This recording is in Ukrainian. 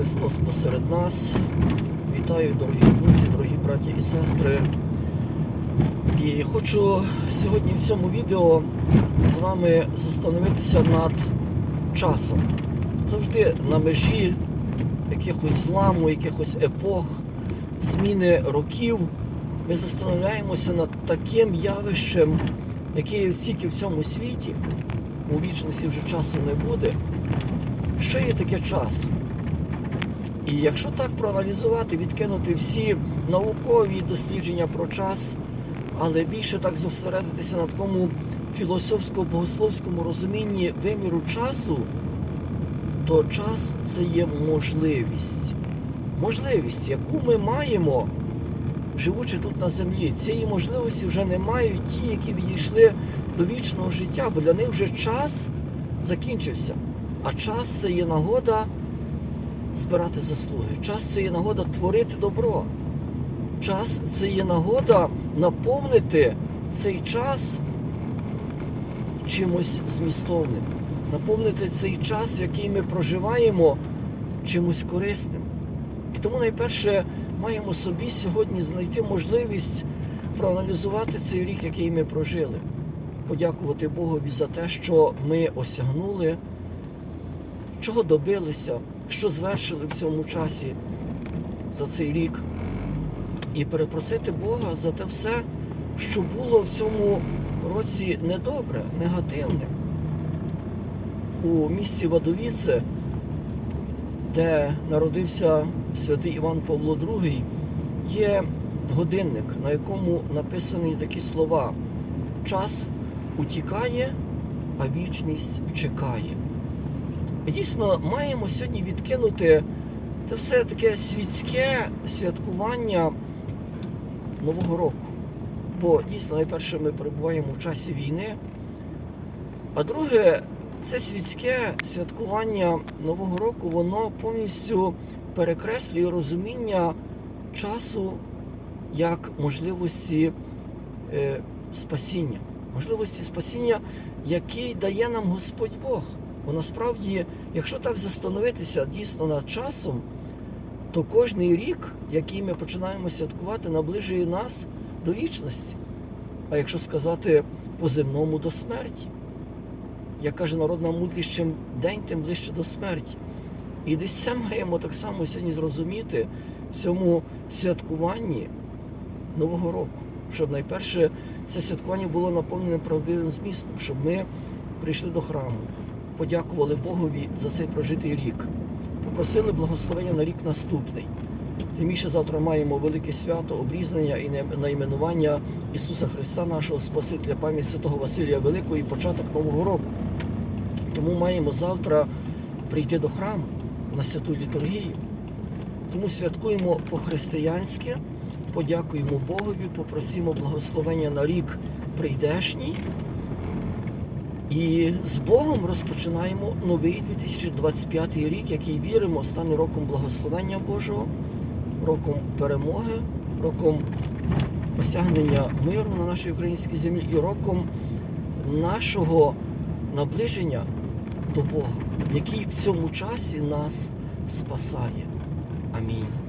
Христос посеред нас. Вітаю, дорогі друзі, дорогі браті і сестри. І хочу сьогодні в цьому відео з вами застановитися над часом. Завжди на межі якихось зламу, якихось епох, зміни років. Ми застановляємося над таким явищем, яке є тільки в цьому світі. У вічності вже часу не буде. Що є таке час? І якщо так проаналізувати, відкинути всі наукові дослідження про час, але більше так зосередитися на такому філософсько-богословському розумінні виміру часу, то час це є можливість. Можливість, яку ми маємо, живучи тут на землі. Цієї можливості вже не мають ті, які відійшли до вічного життя, бо для них вже час закінчився. А час це є нагода збирати заслуги. Час це є нагода творити добро. Час це є нагода наповнити цей час чимось змістовним, наповнити цей час, який ми проживаємо, чимось корисним. І тому найперше маємо собі сьогодні знайти можливість проаналізувати цей рік, який ми прожили, подякувати Богові за те, що ми осягнули, чого добилися, що звершили в цьому часі за цей рік, і перепросити Бога за те все, що було в цьому році недобре, негативне. У місті Вадовіце, де народився святий Іван Павло II, є годинник, на якому написані такі слова: час утікає, а вічність чекає. Дійсно маємо сьогодні відкинути те все таке світське святкування Нового року. Бо дійсно, найперше, ми перебуваємо в часі війни. А друге, це світське святкування Нового року, воно повністю перекреслює розуміння часу як можливості е, спасіння, можливості спасіння, який дає нам Господь Бог. Бо насправді, якщо так застановитися дійсно над часом, то кожний рік, який ми починаємо святкувати, наближує нас до вічності. А якщо сказати по земному до смерті, як каже народна мудрість, чим день, тим ближче до смерті. І десь це маємо так само сьогодні зрозуміти в цьому святкуванні Нового року, щоб найперше це святкування було наповнене правдивим змістом, щоб ми прийшли до храму, подякували Богові за цей прожитий рік, попросили благословення на рік наступний. Тим більше завтра маємо велике свято, обрізнення і найменування Ісуса Христа, нашого Спасителя, пам'ять святого Василія Великого і початок Нового року. Тому маємо завтра прийти до храму на святу літургію. Тому святкуємо по-християнськи, подякуємо Богові, попросимо благословення на рік прийдешній. І з Богом розпочинаємо новий 2025 рік, який віримо, стане роком благословення Божого, роком перемоги, роком осягнення миру на нашій українській землі і роком нашого наближення до Бога, який в цьому часі нас спасає. Амінь.